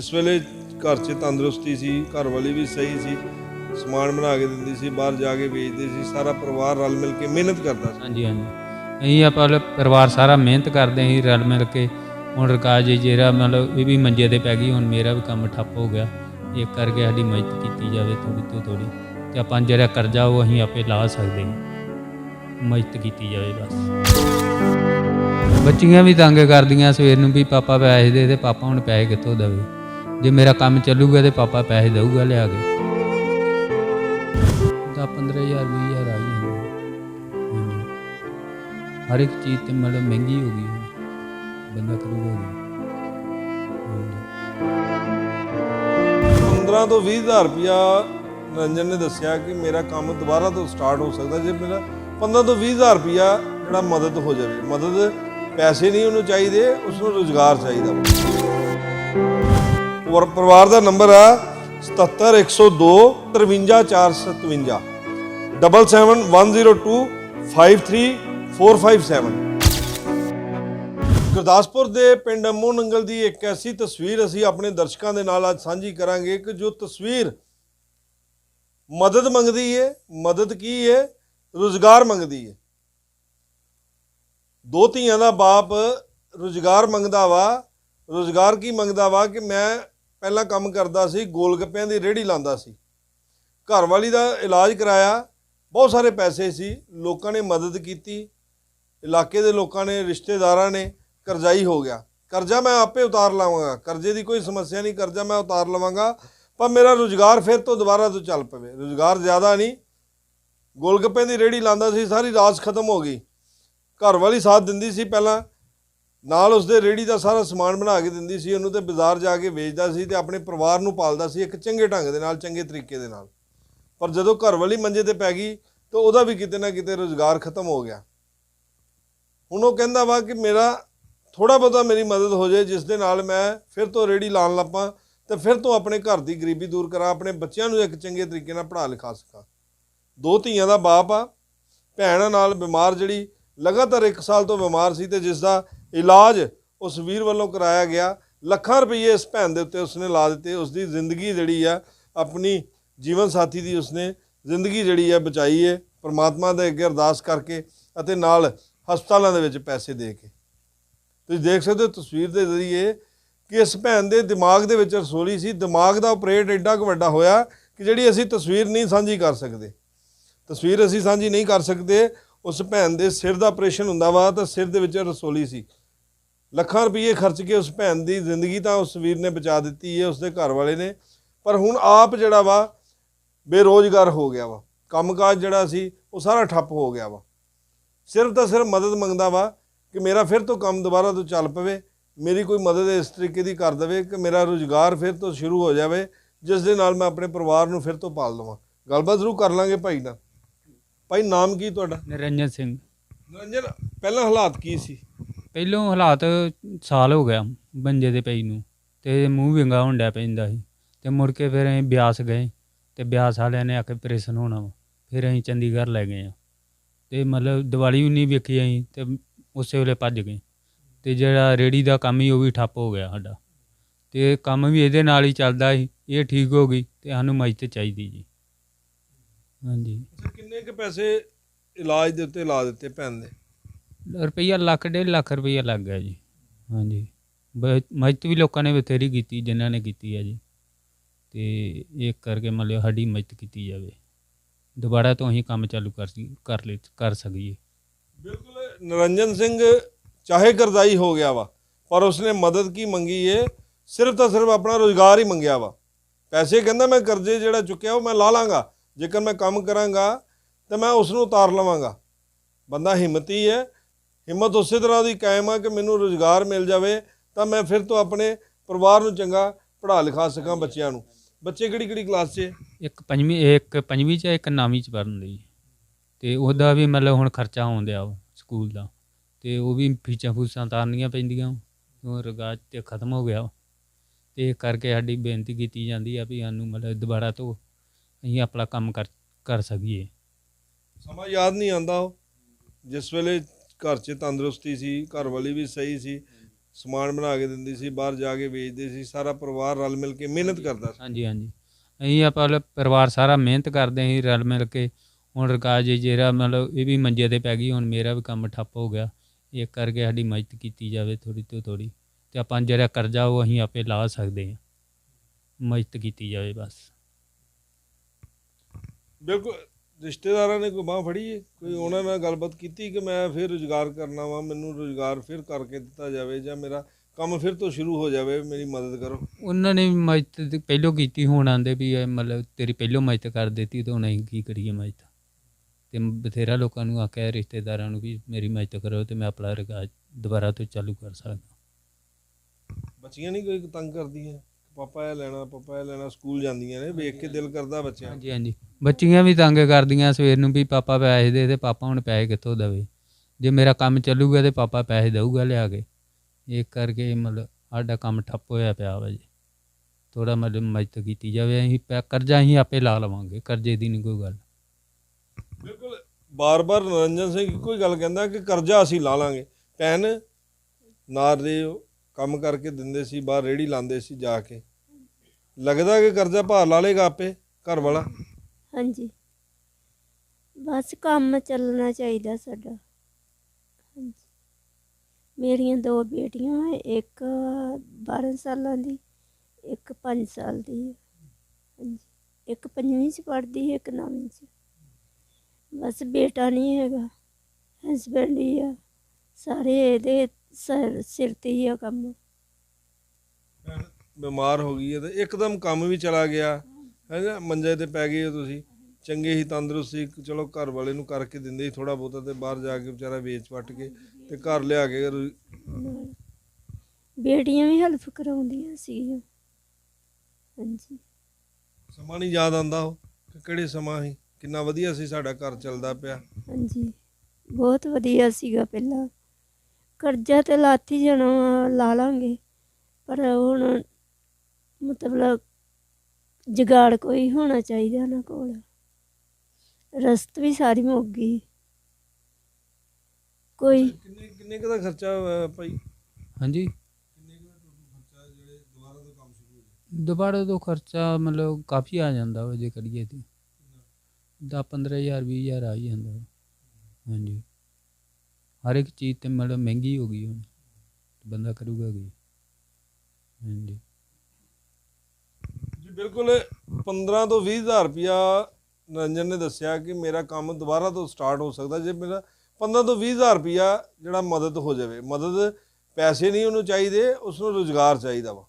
ਇਸ ਵੇਲੇ ਘਰ 'ਚ ਤੰਦਰੁਸਤੀ ਸੀ, ਘਰ ਵਾਲੀ ਵੀ ਸਹੀ ਸੀ, ਸਮਾਨ ਬਣਾ ਕੇ ਦਿੰਦੀ ਸੀ, ਬਾਹਰ ਜਾ ਕੇ ਵੇਚਦੇ ਸੀ, ਸਾਰਾ ਪਰਿਵਾਰ ਰਲ ਮਿਲ ਕੇ ਮਿਹਨਤ ਕਰਦਾ ਸੀ। ਹਾਂਜੀ ਹਾਂਜੀ। ਅਸੀਂ ਆਪਾਂ ਲ- ਪਰਿਵਾਰ ਸਾਰਾ ਮਿਹਨਤ ਕਰਦੇ ਸੀ, ਰਲ ਮਿਲ ਕੇ। ਹੁਣ ਰਕਾਜ ਜਿਹੜਾ ਮਤਲਬ ਇਹ ਵੀ ਮੰਜੇ ਤੇ ਪੈ ਗਈ, ਹੁਣ ਮੇਰਾ ਵੀ ਕੰਮ ਠੱਪ ਹੋ ਗਿਆ। ਇਹ ਕਰਕੇ ਸਾਡੀ ਮਦਦ ਕੀਤੀ ਜਾਵੇ ਥੋੜੀ ਤੋਂ ਥੋੜੀ ਤੇ ਆਪਾਂ ਜਿਹੜਾ ਕਰਜ਼ਾ ਉਹ ਅਸੀਂ ਆਪੇ ਲਾ ਸਕਦੇ ਹਾਂ। ਮਦਦ ਕੀਤੀ ਜਾਵੇ ਬਸ। ਬੱਚੀਆਂ ਵੀ ਤੰਗ ਕਰਦੀਆਂ, ਸਵੇਰ ਨੂੰ ਵੀ ਪਾਪਾ ਪੈਸੇ ਦੇ ਤੇ ਪਾਪਾ ਹੁਣ ਪੈਸੇ ਕਿੱਥੋਂ ਦੇਵੇ? ਜੇ ਮੇਰਾ ਕੰਮ ਚੱਲੂਗਾ ਤੇ ਪਾਪਾ ਪੈਸੇ ਦੇਊਗਾ ਲਿਆ ਕੇ। ਤਾਂ 15000 20000 ਆ ਹੀ ਹਰ ਇੱਕ ਚੀਜ਼ ਤੇ ਮਤਲਬ ਮਹਿੰਗੀ ਹੋ ਗਈ ਹੁਣ। ਬੰਦਾ ਕਰੂਗਾ 15 ਤੋਂ 20 ਹਜ਼ਾਰ ਰੁਪਇਆ ਰੰਜਨ ਨੇ ਦੱਸਿਆ ਕਿ ਮੇਰਾ ਕੰਮ ਦੁਬਾਰਾ ਤੋਂ ਸਟਾਰਟ ਹੋ ਸਕਦਾ ਜੇ ਮੇਰਾ 15 ਤੋਂ 20 ਹਜ਼ਾਰ ਰੁਪਇਆ ਜਿਹੜਾ ਮਦਦ ਹੋ ਜਾਵੇ। ਮਦਦ ਪੈਸੇ ਨਹੀਂ ਉਹਨੂੰ ਚਾਹੀਦੇ ਉਸ ਨੂੰ ਰੋਜ਼ਗਾਰ ਚਾਹੀਦਾ। ਔਰ ਪਰਿਵਾਰ ਦਾ ਨੰਬਰ ਆ 77102 53457 7710253457 ਗੁਰਦਾਸਪੁਰ ਦੇ ਪਿੰਡ ਅੰਮੂ ਨੰਗਲ ਦੀ ਇੱਕ ਐਸੀ ਤਸਵੀਰ ਅਸੀਂ ਆਪਣੇ ਦਰਸ਼ਕਾਂ ਦੇ ਨਾਲ ਅੱਜ ਸਾਂਝੀ ਕਰਾਂਗੇ ਕਿ ਜੋ ਤਸਵੀਰ ਮਦਦ ਮੰਗਦੀ ਹੈ ਮਦਦ ਕੀ ਹੈ ਰੋਜ਼ਗਾਰ ਮੰਗਦੀ ਹੈ ਦੋ ਧੀਆਂ ਦਾ ਬਾਪ ਰੋਜ਼ਗਾਰ ਮੰਗਦਾ ਵਾ, ਰੋਜ਼ਗਾਰ ਕੀ ਮੰਗਦਾ ਵਾ ਕਿ ਮੈਂ ਪਹਿਲਾਂ ਕੰਮ ਕਰਦਾ ਸੀ ਗੋਲਗੱਪਿਆਂ ਦੀ ਰੇਹੜੀ ਲਾਉਂਦਾ ਸੀ। ਘਰਵਾਲੀ ਦਾ ਇਲਾਜ ਕਰਾਇਆ, ਬਹੁਤ ਸਾਰੇ ਪੈਸੇ ਸੀ, ਲੋਕਾਂ ਨੇ ਮਦਦ ਕੀਤੀ, ਇਲਾਕੇ ਦੇ ਲੋਕਾਂ ਨੇ, ਰਿਸ਼ਤੇਦਾਰਾਂ ਨੇ, ਕਰਜ਼ਾਈ ਹੋ ਗਿਆ। ਕਰਜ਼ਾ ਮੈਂ ਆਪੇ ਉਤਾਰ ਲਾਵਾਂਗਾ, ਕਰਜ਼ੇ ਦੀ ਕੋਈ ਸਮੱਸਿਆ ਨਹੀਂ, ਕਰਜ਼ਾ ਮੈਂ ਉਤਾਰ ਲਵਾਂਗਾ, ਪਰ ਮੇਰਾ ਰੁਜ਼ਗਾਰ ਫਿਰ ਤੋਂ ਦੁਬਾਰਾ ਤੋਂ ਚੱਲ ਪਵੇ। ਰੁਜ਼ਗਾਰ ਜ਼ਿਆਦਾ ਨਹੀਂ ਗੋਲਗੱਪੇ ਦੀ ਰੇੜੀ ਲਾਂਦਾ ਸੀ, ਸਾਰੀ ਰਾਸ ਖਤਮ ਹੋ ਗਈ। ਘਰ ਵਾਲੀ ਸਾਥ ਦਿੰਦੀ ਸੀ ਪਹਿਲਾਂ ਨਾਲ ਉਸਦੇ ਰੇੜੀ ਦਾ ਸਾਰਾ ਸਮਾਨ ਬਣਾ ਕੇ ਦਿੰਦੀ ਸੀ, ਉਹਨੂੰ ਤੇ ਬਾਜ਼ਾਰ ਜਾ ਕੇ ਵੇਚਦਾ ਸੀ ਤੇ ਆਪਣੇ ਪਰਿਵਾਰ ਨੂੰ ਪਾਲਦਾ ਸੀ ਇੱਕ ਚੰਗੇ ਢੰਗ ਦੇ ਨਾਲ, ਚੰਗੇ ਤਰੀਕੇ ਦੇ ਨਾਲ। ਪਰ ਜਦੋਂ ਘਰ ਵਾਲੀ ਮੰਜੇ ਤੇ ਪੈ ਗਈ, ਤਾਂ ਉਹਦਾ ਵੀ ਕਿਤੇ ਨਾ ਕਿਤੇ ਰੁਜ਼ਗਾਰ ਖਤਮ ਹੋ ਗਿਆ। ਹੁਣ ਉਹ ਕਹਿੰਦਾ ਵਾ ਕਿ ਮੇਰਾ ਥੋੜਾ ਬਹੁਤਾ ਮੇਰੀ ਮਦਦ ਹੋ ਜਾਏ, ਜਿਸ ਦੇ ਨਾਲ ਮੈਂ ਫਿਰ ਤੋਂ ਰੇੜੀ ਲਾਣ ਲੱਪਾਂ ਤੇ ਫਿਰ ਤੋਂ ਆਪਣੇ ਘਰ ਦੀ ਗਰੀਬੀ ਦੂਰ ਕਰਾਂ, ਆਪਣੇ ਬੱਚਿਆਂ ਨੂੰ ਇੱਕ ਚੰਗੇ ਤਰੀਕੇ ਨਾਲ ਪੜ੍ਹਾ ਲਿਖਾ ਸਕਾਂ। ਦੋ ਧੀਆਂ ਦਾ ਬਾਪ ਆ, ਭੈਣ ਨਾਲ ਬਿਮਾਰ ਜਿਹੜੀ ਲਗਾਤਾਰ 1 ਸਾਲ ਤੋਂ ਬਿਮਾਰ ਸੀ ਤੇ ਜਿਸ ਦਾ ਇਲਾਜ ਉਸ ਵੀਰ ਵੱਲੋਂ ਕਰਾਇਆ ਗਿਆ। ਲੱਖਾਂ ਰੁਪਏ ਇਸ ਭੈਣ ਦੇ ਉੱਤੇ ਉਸਨੇ ਲਾ ਦਿੱਤੇ। ਉਸ ਦੀ ਜ਼ਿੰਦਗੀ ਜਿਹੜੀ ਆ, ਆਪਣੀ ਜੀਵਨ ਸਾਥੀ ਦੀ ਉਸਨੇ ਜ਼ਿੰਦਗੀ ਜਿਹੜੀ ਆ ਬਚਾਈ ਹੈ ਪਰਮਾਤਮਾ ਦੇ ਅੱਗੇ ਅਰਦਾਸ ਕਰਕੇ ਅਤੇ ਨਾਲ ਹਸਪਤਾਲਾਂ ਦੇ ਵਿੱਚ ਪੈਸੇ ਦੇ ਕੇ। ਤੁਸੀਂ ਦੇਖ ਸਕਦੇ ਹੋ ਤਸਵੀਰ ਦੇ ਜ਼ਰੀਏ ਕਿ ਇਸ ਭੈਣ ਦੇ ਦਿਮਾਗ ਦੇ ਵਿੱਚ ਰਸੋਲੀ ਸੀ। ਦਿਮਾਗ ਦਾ ਆਪਰੇਟ ਐਡਾ ਕੁ ਵੱਡਾ ਹੋਇਆ ਕਿ ਜਿਹੜੀ ਅਸੀਂ ਤਸਵੀਰ ਨਹੀਂ ਸਾਂਝੀ ਕਰ ਸਕਦੇ। ਤਸਵੀਰ ਅਸੀਂ ਸਾਂਝੀ ਨਹੀਂ ਕਰ ਸਕਦੇ। ਉਸ ਭੈਣ ਦੇ ਸਿਰ ਦਾ ਆਪਰੇਸ਼ਨ ਹੁੰਦਾ ਵਾ ਤਾਂ ਸਿਰ ਦੇ ਵਿੱਚ ਰਸੋਲੀ ਸੀ। ਲੱਖਾਂ ਰੁਪਏ ਖਰਚ ਕੇ ਉਸ ਭੈਣ ਦੀ ਜ਼ਿੰਦਗੀ ਤਾਂ ਉਸ ਵੀਰ ਨੇ ਬਚਾ ਦਿੱਤੀ ਹੈ ਉਸਦੇ ਘਰ ਵਾਲੇ ਨੇ। ਪਰ ਹੁਣ ਆਪ ਜਿਹੜਾ ਵਾ ਬੇਰੋਜ਼ਗਾਰ ਹੋ ਗਿਆ ਵਾ। ਕੰਮਕਾਜ ਜਿਹੜਾ ਸੀ ਉਹ ਸਾਰਾ ਠੱਪ ਹੋ ਗਿਆ ਵਾ। ਸਿਰਫ ਤਾਂ ਸਿਰਫ ਮਦਦ ਮੰਗਦਾ ਵਾ ਕਿ ਮੇਰਾ ਫਿਰ ਤੋਂ ਕੰਮ ਦੁਬਾਰਾ ਤੋਂ ਚੱਲ ਪਵੇ ਮੇਰੀ ਕੋਈ ਮਦਦ ਇਸ ਤਰੀਕੇ ਦੀ ਕਰ ਦੇਵੇ ਕਿ ਮੇਰਾ ਰੁਜ਼ਗਾਰ ਫਿਰ ਤੋਂ ਸ਼ੁਰੂ ਹੋ ਜਾਵੇ ਜਿਸ ਦੇ ਨਾਲ ਮੈਂ ਆਪਣੇ ਪਰਿਵਾਰ ਨੂੰ ਫਿਰ ਤੋਂ ਪਾਲ ਲਵਾਂ। ਗੱਲਬਾਤ ਜ਼ਰੂਰ ਕਰ ਲਾਂਗੇ ਭਾਈ ਨਾਲ। ਭਾਈ ਨਾਮ ਕੀ ਤੁਹਾਡਾ? ਨਿਰੰਜਨ ਸਿੰਘ। ਨਿਰੰਜਨ ਪਹਿਲਾਂ ਹਾਲਾਤ ਕੀ ਸੀ? ਪਹਿਲੋਂ ਹਾਲਾਤ ਸਾਲ ਹੋ ਗਿਆ ਬੰਜੇ ਦੇ ਪਈ ਨੂੰ ਤੇ ਮੂੰਹ ਵਿੰਗਾ ਹੁੰਡਿਆ ਪੈਂਦਾ ਸੀ ਤੇ ਮੁੜ ਕੇ ਫਿਰ ਅਸੀਂ ਬਿਆਸ ਗਏ ਤੇ ਬਿਆਸ ਵਾਲਿਆਂ ਨੇ ਆਖੇ ਆਪਰੇਸ਼ਨ ਹੋਣਾ ਵਾ, ਫਿਰ ਅਸੀਂ ਚੰਡੀਗੜ੍ਹ ਲੈ ਗਏ ਆ। ਤੇ ਮਤਲਬ ਦੀਵਾਲੀ ਵੀ ਨਹੀਂ ਵੇਖੀ ਅਸੀਂ ਤੇ ਉਸੇ ਵੇਲੇ ਭੱਜ ਗਏ ਤੇ ਜਿਹੜਾ ਰੇੜੀ ਦਾ ਕੰਮ ਹੀ ਉਹ ਵੀ ਠੱਪ ਹੋ ਗਿਆ ਸਾਡਾ। ਤੇ ਕੰਮ ਵੀ ਇਹਦੇ ਨਾਲ ਹੀ ਚੱਲਦਾ ਸੀ, ਇਹ ਠੀਕ ਹੋ ਗਈ ਤੇ ਸਾਨੂੰ ਮਦਦ ਚਾਹੀਦੀ ਜੀ। ਹਾਂਜੀ। ਕਿੰਨੇ ਕੁ ਪੈਸੇ ਇਲਾਜ ਦੇ ਉੱਤੇ ਲਾ ਦਿੱਤੇ ਭੈਣ ਦੇ? ਰੁਪਈਆ ਲੱਖ, ਡੇਢ ਲੱਖ ਰੁਪਈਆ ਲੱਗ ਗਿਆ ਜੀ। ਹਾਂਜੀ। ਬ- ਮਦਦ ਵੀ ਲੋਕਾਂ ਨੇ ਬਥੇਰੀ ਕੀਤੀ, ਜਿਨ੍ਹਾਂ ਨੇ ਕੀਤੀ ਹੈ ਜੀ। ਤੇ ਇਹ ਕਰਕੇ ਮੰਨ ਲਿਓ ਸਾਡੀ ਮਦਦ ਕੀਤੀ ਜਾਵੇ। ਦੁਬਾਰਾ ਤੋਂ ਅਸੀਂ ਕੰਮ ਚਾਲੂ ਕਰ ਸੀ, ਕਰ ਲੈ, ਕਰ ਸਕੀਏ। ਬਿਲਕੁਲ, ਨਿਰੰਜਨ ਸਿੰਘ ਚਾਹੇ ਕਰਜ਼ਾਈ ਹੋ ਗਿਆ ਵਾ, ਪਰ ਉਸਨੇ ਮਦਦ ਕੀ ਮੰਗੀ ਹੈ ਸਿਰਫ ਤਾਂ ਸਿਰਫ ਆਪਣਾ ਰੋਜ਼ਗਾਰ ਹੀ ਮੰਗਿਆ ਵਾ। ਪੈਸੇ ਕਹਿੰਦਾ ਮੈਂ ਕਰਜ਼ੇ ਜਿਹੜਾ ਚੁੱਕਿਆ ਉਹ ਮੈਂ ਲਾ ਲਾਂਗਾ। ਜੇਕਰ ਮੈਂ ਕੰਮ ਕਰਾਂਗਾ, ਤਾਂ ਮੈਂ ਉਸ ਨੂੰ ਉਤਾਰ ਲਵਾਂਗਾ। ਬੰਦਾ ਹਿੰਮਤੀ ਹੈ ਹਿੰਮਤ ਉਸੇ ਤਰ੍ਹਾਂ ਦੀ ਕਾਇਮ ਆ ਕਿ ਮੈਨੂੰ ਰੋਜ਼ਗਾਰ ਮਿਲ ਜਾਵੇ ਤਾਂ ਮੈਂ ਫਿਰ ਤੋਂ ਆਪਣੇ ਪਰਿਵਾਰ ਨੂੰ ਚੰਗਾ ਪੜ੍ਹਾ ਲਿਖਾ ਸਕਾਂ ਬੱਚਿਆਂ ਨੂੰ ਬੱਚੇ ਕਿਹੜੀ ਕਿਹੜੀ ਕਲਾਸ 'ਚ? ਇੱਕ ਪੰਜਵੀਂ ਇੱਕ ਪੰਜਵੀਂ ਚ ਇੱਕ ਨੌਵੀਂ ਚ ਪੜ੍ਹਨ ਲਈ ਤੇ ਉਹਦਾ ਵੀ ਮਤਲਬ ਹੁਣ ਖਰਚਾ ਆਉਂਦਿਆ ਵਾ ਸਕੂਲ ਦਾ ਤੇ ਉਹ ਵੀ ਫੀਸਾਂ ਫੂਸਾਂ ਤਾਰਨੀਆਂ ਪੈਂਦੀਆਂ ਉਹ ਰਗਾਜ ਤੇ ਖਤਮ ਹੋ ਗਿਆ। ਤੇ ਕਰਕੇ ਸਾਡੀ ਬੇਨਤੀ ਕੀਤੀ ਜਾਂਦੀ ਆ ਵੀ ਸਾਨੂੰ ਮਤਲਬ ਦੁਬਾਰਾ ਤੋਂ ਅਸੀਂ ਆਪਣਾ ਕੰਮ ਕਰ ਕਰ ਸਕੀਏ ਸਮਾਂ ਯਾਦ ਨਹੀਂ ਆਉਂਦਾ ਉਹ ਜਿਸ ਵੇਲੇ ਘਰ 'ਚ ਤੰਦਰੁਸਤੀ ਸੀ ਘਰ ਵਾਲੀ ਵੀ ਸਹੀ ਸੀ ਸਮਾਨ ਬਣਾ ਕੇ ਦਿੰਦੀ ਸੀ ਬਾਹਰ ਜਾ ਕੇ ਵੇਚਦੇ ਸੀ ਸਾਰਾ ਪਰਿਵਾਰ ਰਲ ਮਿਲ ਕੇ ਮਿਹਨਤ ਕਰਦਾ ਸੀ। ਹਾਂਜੀ ਹਾਂਜੀ। ਅਸੀਂ ਆਪਾਂ ਪਰਿਵਾਰ ਸਾਰਾ ਮਿਹਨਤ ਕਰਦੇ ਸੀ ਰਲ ਮਿਲ ਕੇ। ਹੁਣ ਰਕਾਜ ਜੀ ਜਿਹੜਾ ਮਤਲਬ ਇਹ ਵੀ ਮੰਜੇ ਤੇ ਪੈ ਗਈ ਹੁਣ ਮੇਰਾ ਵੀ ਕੰਮ ਠੱਪ ਹੋ ਗਿਆ। ਇਹ ਕਰਕੇ ਸਾਡੀ ਮਦਦ ਕੀਤੀ ਜਾਵੇ ਥੋੜੀ ਤੋਂ ਥੋੜੀ ਤੇ ਆਪਾਂ ਜਿਹੜਾ ਕਰਜ਼ਾ ਉਹ ਅਸੀਂ ਆਪੇ ਲਾ ਸਕਦੇ ਹਾਂ। ਮਦਦ ਕੀਤੀ ਜਾਵੇ ਬਸ। ਬਿਲਕੁਲ। ਰਿਸ਼ਤੇਦਾਰਾਂ ਨੇ ਕੋਈ ਬਾਹ ਫੜੀ ਹੈ ਕੋਈ ਉਹਨਾਂ ਨਾਲ ਗੱਲਬਾਤ ਕੀਤੀ ਕਿ ਮੈਂ ਫਿਰ ਰੁਜ਼ਗਾਰ ਕਰਨਾ ਵਾ ਮੈਨੂੰ ਰੁਜ਼ਗਾਰ ਫਿਰ ਕਰਕੇ ਦਿੱਤਾ ਜਾਵੇ ਜਾਂ ਮੇਰਾ ਕੰਮ ਫਿਰ ਤੋਂ ਸ਼ੁਰੂ ਹੋ ਜਾਵੇ ਮੇਰੀ ਮਦਦ ਕਰੋ? ਉਹਨਾਂ ਨੇ ਮਦਦ ਪਹਿਲੋਂ ਕੀਤੀ ਹੁਣ ਆਂਦੇ ਵੀ ਇਹ ਮਤਲਬ ਤੇਰੀ ਪਹਿਲੋਂ ਮਦਦ ਕਰ ਦਿੱਤੀ ਤੇ ਹੁਣ ਅਸੀਂ ਕੀ ਕਰੀਏ ਮਦਦ? ਤੇ ਬਥੇਰਾ ਲੋਕਾਂ ਨੂੰ ਆਖਿਆ ਰਿਸ਼ਤੇਦਾਰਾਂ ਨੂੰ ਵੀ ਮੇਰੀ ਮਦਦ ਕਰੋ ਤੇ ਮੈਂ ਆਪਣਾ ਰਕਾਜ ਦੁਬਾਰਾ ਤੋਂ ਚਾਲੂ ਕਰ ਸਕਦਾ। ਬੱਚੀਆਂ ਨਹੀਂ ਕੋਈ ਤੰਗ ਕਰਦੀਆਂ? ਪਾਪਾ ਇਹ ਲੈਣਾ ਪਾਪਾ ਇਹ ਲੈਣਾ ਸਕੂਲ ਜਾਂਦੀਆਂ ਨੇ ਵੇਖ ਕੇ ਦਿਲ ਕਰਦਾ ਬੱਚਿਆਂ। ਹਾਂਜੀ ਹਾਂਜੀ। ਬੱਚੀਆਂ ਵੀ ਤੰਗ ਕਰਦੀਆਂ ਸਵੇਰ ਨੂੰ ਵੀ ਪਾਪਾ ਪੈਸੇ ਦੇ ਤੇ ਪਾਪਾ ਹੁਣ ਪੈਸੇ ਕਿੱਥੋਂ ਦੇਵੇ? ਜੇ ਮੇਰਾ ਕੰਮ ਚੱਲੂਗਾ ਤੇ ਪਾਪਾ ਪੈਸੇ ਦੇਊਗਾ ਲਿਆ ਕੇ। ਇਹ ਕਰਕੇ ਮਤਲਬ ਸਾਡਾ ਕੰਮ ਠੱਪ ਹੋਇਆ ਪਿਆ ਵਾ ਜੀ। ਥੋੜਾ ਮਤਲਬ ਮਦਦ ਕੀਤੀ ਜਾਵੇ, ਅਸੀਂ ਪੈ- ਕਰਜ਼ਾ ਅਸੀਂ ਆਪੇ ਲਾ ਲਵਾਂਗੇ, ਕਰਜ਼ੇ ਦੀ ਨਹੀਂ ਕੋਈ ਗੱਲ। ਬਿਲਕੁਲ, ਬਾਰ-ਬਾਰ ਨਰਿੰਜਨ ਸਿੰਘ ਇੱਕੋ ਹੀ ਗੱਲ ਕਹਿੰਦਾ ਕਿ ਕਰਜ਼ਾ ਅਸੀਂ ਲਾ ਲਾਂਗੇ। ਭੈਣ, ਨਾਰ ਦੇ ਕੰਮ ਕਰਕੇ ਦਿੰਦੇ ਸੀ, ਬਾਹਰ ਰੇੜੀ ਲਾਉਂਦੇ ਸੀ ਜਾ ਕੇ। ਲੱਗਦਾ ਕਿ ਕਰਜ਼ਾ ਭਾਰ ਲਾ ਲੇਗਾ ਆਪੇ ਘਰ ਵਾਲਾ ਹਾਂਜੀ। ਬਸ ਕੰਮ ਚੱਲਣਾ ਚਾਹੀਦਾ ਸਾਡਾ। ਹਾਂਜੀ। ਮੇਰੀਆਂ ਦੋ ਬੇਟੀਆਂ ਇੱਕ 12 ਸਾਲਾਂ ਦੀ, ਇੱਕ 5 ਸਾਲ ਦੀ ਹੈ ਹਾਂਜੀ। ਇੱਕ ਪੰਜਵੀਂ ਚ ਪੜ੍ਹਦੀ ਹੈ, ਇੱਕ ਨੌਵੀਂ ਚ। ਬਸ ਬੇਟਾ ਨਹੀਂ ਹੈਗਾ ਹਸਬੈਂਡ ਹੀ ਆ। ਸਾਰੇ ਇਹਦੇ ਸਿਰ ਸਿਰ ਤੇ ਹੀ ਆ ਕੰਮ। ਭੈਣ ਬਿਮਾਰ ਹੋ ਗਈ ਹੈ ਤੇ ਇੱਕਦਮ ਕੰਮ ਵੀ ਚਲਾ ਗਿਆ। ਹੈਗਾ ਮੰਜੇ ਤੇ ਪੈ ਗਏ ਹੋ ਤੁਸੀਂ। ਚੰਗੇ ਹੀ ਤੰਦਰੁਸਤ ਸੀ ਚਲੋ ਘਰ ਵਾਲੇ ਨੂੰ ਕਰਕੇ ਦਿੰਦੇ ਸੀ ਥੋੜਾ ਬਹੁਤਾ ਤੇ ਬਾਹਰ ਜਾ ਕੇ ਵਿਚਾਰਾ ਵੇਚ ਵੱਟ ਕੇ ਤੇ ਘਰ ਲਿਆ ਕੇ ਰੁ- ਬੇਟੀਆਂ ਵੀ ਹੈਲਪ ਕਰਾਉਂਦੀਆਂ ਸੀਗੀਆਂ। ਹਾਂਜੀ। ਸਮਾਂ ਨਹੀਂ ਯਾਦ ਆਉਂਦਾ ਉਹ ਕਿ ਕਿਹੜੇ ਸਮਾਂ ਸੀ ਕਿੰਨਾ ਵਧੀਆ ਸੀ ਸਾਡਾ ਘਰ ਚੱਲਦਾ ਪਿਆ। ਹਾਂਜੀ ਬਹੁਤ ਵਧੀਆ ਸੀਗਾ ਪਹਿਲਾਂ। ਕਰਜ਼ਾ ਤੇ ਲਾਤੀ ਜਾਣਾ ਵਾ, ਲਾ ਲਾਂਗੇ ਪਰ ਹੁਣ ਮਤਲਬ ਜੁਗਾੜ ਕੋਈ ਹੋਣਾ ਚਾਹੀਦਾ ਨਾ ਕੋਲ। ਰਸਤ ਵੀ ਸਾਰੀ ਮੁੱਕ ਗਈ। ਕੋਈ ਕਿੰਨੇ ਕਿੰਨੇ ਕੁ ਦਾ ਖਰਚਾ ਹੋਇਆ ਭਾਈ? ਹਾਂਜੀ। ਕਿੰਨੇ ਕੁ ਦਾ ਟੋਟਲ ਖਰਚਾ ਜਿਹੜੇ ਦੁਬਾਰਾ ਤੋਂ ਕੰਮ ਸ਼ੁਰੂ ਹੋ ਜਾਏ? ਦੁਬਾਰਾ ਤੋਂ ਖਰਚਾ ਮਤਲਬ ਕਾਫੀ ਆ ਜਾਂਦਾ ਵਾ ਜੇ ਕਰੀਏ ਤੇ। 10 15000 20000 ਆ ਹੀ ਜਾਂਦਾ ਵਾ। ਹਾਂਜੀ। ਹਰ ਇੱਕ ਚੀਜ਼ ਤੇ ਮਤਲਬ ਮਹਿੰਗੀ ਹੋ ਗਈ ਹੁਣ। ਬੰਦਾ ਕਰੂਗਾ ਕੀ? ਹਾਂਜੀ। ਬਿਲਕੁਲ 15 ਤੋਂ 20 ਹਜ਼ਾਰ ਰੁਪਇਆ ਨਰਿੰਜਨ ਨੇ ਦੱਸਿਆ ਕਿ ਮੇਰਾ ਕੰਮ ਦੁਬਾਰਾ ਤੋਂ ਸਟਾਰਟ ਹੋ ਸਕਦਾ ਜੇ ਮੇਰਾ 15 ਤੋਂ 20 ਹਜ਼ਾਰ ਰੁਪਇਆ ਜਿਹੜਾ ਮਦਦ ਹੋ ਜਾਵੇ। ਮਦਦ ਪੈਸੇ ਨਹੀਂ ਉਹਨੂੰ ਚਾਹੀਦੇ ਉਸ ਨੂੰ ਰੋਜ਼ਗਾਰ ਚਾਹੀਦਾ ਵਾ।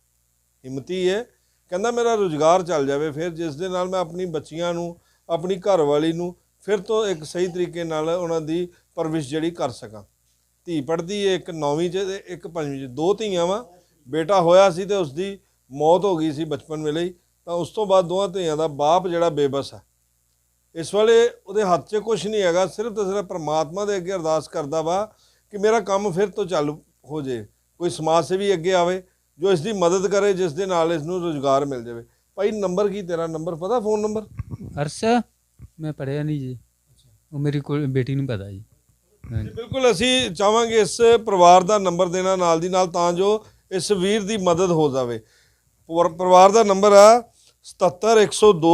ਹਿੰਮਤੀ ਹੈ ਕਹਿੰਦਾ ਮੇਰਾ ਰੋਜ਼ਗਾਰ ਚੱਲ ਜਾਵੇ, ਫਿਰ ਜਿਸ ਦੇ ਨਾਲ ਮੈਂ ਆਪਣੀ ਬੱਚੀਆਂ ਨੂੰ, ਆਪਣੀ ਘਰਵਾਲੀ ਨੂੰ ਫਿਰ ਤੋਂ ਇੱਕ ਸਹੀ ਤਰੀਕੇ ਨਾਲ ਉਹਨਾਂ ਦੀ ਪਰਵਿਸ਼ ਜਿਹੜੀ ਕਰ ਸਕਾਂ। ਧੀ ਪੜ੍ਹਦੀ ਹੈ ਇੱਕ ਨੌਵੀਂ 'ਚ ਤੇ ਇੱਕ ਪੰਜਵੀਂ 'ਚ। ਦੋ ਧੀਆਂ ਵਾ, ਬੇਟਾ ਹੋਇਆ ਸੀ ਤੇ ਉਸ ਦੀ ਮੌਤ ਹੋ ਗਈ ਸੀ ਬਚਪਨ ਵੇਲੇ ਹੀ। ਤਾਂ ਉਸ ਤੋਂ ਬਾਅਦ ਦੋਵਾਂ ਧੀਆਂ ਦਾ ਬਾਪ ਜਿਹੜਾ ਬੇਬਸ ਹੈ ਇਸ ਵੇਲੇ ਉਹਦੇ ਹੱਥ 'ਚ ਕੁਝ ਨਹੀਂ ਹੈਗਾ ਸਿਰਫ ਤੇ ਸਿਰਫ ਪ੍ਰਮਾਤਮਾ ਦੇ ਅੱਗੇ ਅਰਦਾਸ ਕਰਦਾ ਵਾ ਕਿ ਮੇਰਾ ਕੰਮ ਫਿਰ ਤੋਂ ਚਾਲੂ ਹੋ ਜੇ ਕੋਈ ਸਮਾਜ ਸੇਵੀ ਅੱਗੇ ਆਵੇ ਜੋ ਇਸ ਦੀ ਮਦਦ ਕਰੇ ਜਿਸ ਦੇ ਨਾਲ ਇਸ ਨੂੰ ਰੋਜ਼ਗਾਰ ਮਿਲ ਜਾਵੇ। ਭਾਈ ਨੰਬਰ ਕੀ ਤੇਰਾ? ਨੰਬਰ ਪਤਾ ਫੋਨ ਨੰਬਰ? ਅਰਸ਼ ਮੈਂ ਪੜਿਆ ਨਹੀਂ ਜੀ। ਉਹ ਮੇਰੀ ਕੋਲ ਬੇਟੀ ਨੂੰ ਪਤਾ ਜੀ। ਬਿਲਕੁਲ ਅਸੀਂ ਚਾਹਾਂਗੇ ਇਸ ਪਰਿਵਾਰ ਦਾ ਨੰਬਰ ਦੇਣਾ ਨਾਲ ਦੀ ਨਾਲ ਤਾਂ ਜੋ ਇਸ ਵੀਰ ਦੀ ਮਦਦ ਹੋ ਜਾਵੇ। ਪਰ- ਪਰਿਵਾਰ ਦਾ ਨੰਬਰ ਆ 77102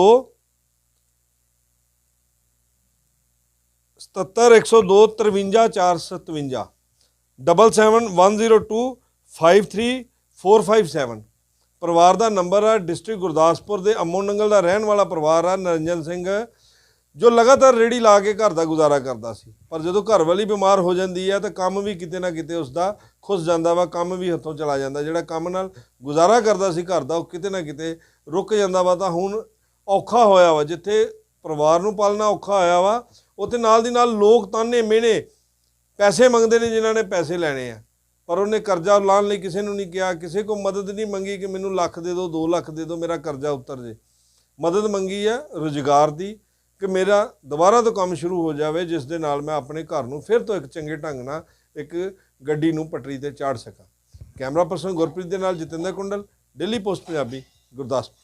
77102 53457 7710253457 ਪਰਿਵਾਰ ਦਾ ਨੰਬਰ ਹੈ ਡਿਸਟ੍ਰਿਕਟ ਗੁਰਦਾਸਪੁਰ ਦੇ ਅਮੋ ਨੰਗਲ ਦਾ ਰਹਿਣ ਵਾਲਾ ਪਰਿਵਾਰ ਆ, ਨਰਿੰਜਨ ਸਿੰਘ, ਜੋ ਲਗਾਤਾਰ ਰੇੜੀ ਲਾ ਕੇ ਘਰ ਦਾ ਗੁਜ਼ਾਰਾ ਕਰਦਾ ਸੀ। ਪਰ ਜਦੋਂ ਘਰ ਵਾਲੀ ਬਿਮਾਰ ਹੋ ਜਾਂਦੀ ਹੈ ਤਾਂ ਕੰਮ ਵੀ ਕਿਤੇ ਨਾ ਕਿਤੇ ਉਸ ਦਾ ਖੁੱਸ ਜਾਂਦਾ ਵਾ, ਕੰਮ ਵੀ ਹੱਥੋਂ ਚਲਾ ਜਾਂਦਾ। ਜਿਹੜਾ ਕੰਮ ਨਾਲ ਗੁਜ਼ਾਰਾ ਕਰਦਾ ਸੀ ਘਰ ਦਾ, ਉਹ ਕਿਤੇ ਨਾ ਕਿਤੇ ਰੁਕ ਜਾਂਦਾ ਵਾ ਤਾਂ ਹੁਣ ਔਖਾ ਹੋਇਆ ਵਾ, ਜਿੱਥੇ ਪਰਿਵਾਰ ਨੂੰ ਪਾਲਣਾ ਔਖਾ ਹੋਇਆ ਵਾ, ਉੱਥੇ ਨਾਲ ਦੀ ਨਾਲ ਲੋਕ ਤਾਨੇ ਮਿਹਣੇ ਪੈਸੇ ਮੰਗਦੇ ਨੇ ਜਿਨ੍ਹਾਂ ਨੇ ਪੈਸੇ ਲੈਣੇ ਆ। ਪਰ ਉਹਨੇ ਕਰਜ਼ਾ ਲਾਉਣ ਲਈ ਕਿਸੇ ਨੂੰ ਨਹੀਂ ਕਿਹਾ, ਕਿਸੇ ਕੋ ਮਦਦ ਨਹੀਂ ਮੰਗੀ ਕਿ ਮੈਨੂੰ ਲੱਖ ਦੇ ਦਿਓ 2 ਲੱਖ ਦੇ ਦਿਓ, ਮੇਰਾ ਕਰਜ਼ਾ ਉਤਰ ਜੇ। ਮਦਦ ਮੰਗੀ ਆ ਰੁਜ਼ਗਾਰ ਦੀ ਕਿ ਮੇਰਾ ਦੁਬਾਰਾ ਤੋਂ ਕੰਮ ਸ਼ੁਰੂ ਹੋ ਜਾਵੇ, ਜਿਸ ਦੇ ਨਾਲ ਮੈਂ ਆਪਣੇ ਘਰ ਨੂੰ ਫਿਰ ਤੋਂ ਇੱਕ ਚੰਗੇ ਢੰਗ ਨਾਲ ਇੱਕ ਗੱਡੀ ਨੂੰ ਪਟਰੀ ਤੇ ਚਾੜ ਸਕਾਂ। ਕੈਮਰਾ ਪਰਸਨ ਗੁਰਪ੍ਰੀਤ ਦੇ ਨਾਲ ਜਤਿੰਦਰ ਕੁੰਡਲ ਦਿੱਲੀ ਪੋਸਟ ਪੰਜਾਬੀ। ਗੁਰਦਾਸਪੁਰ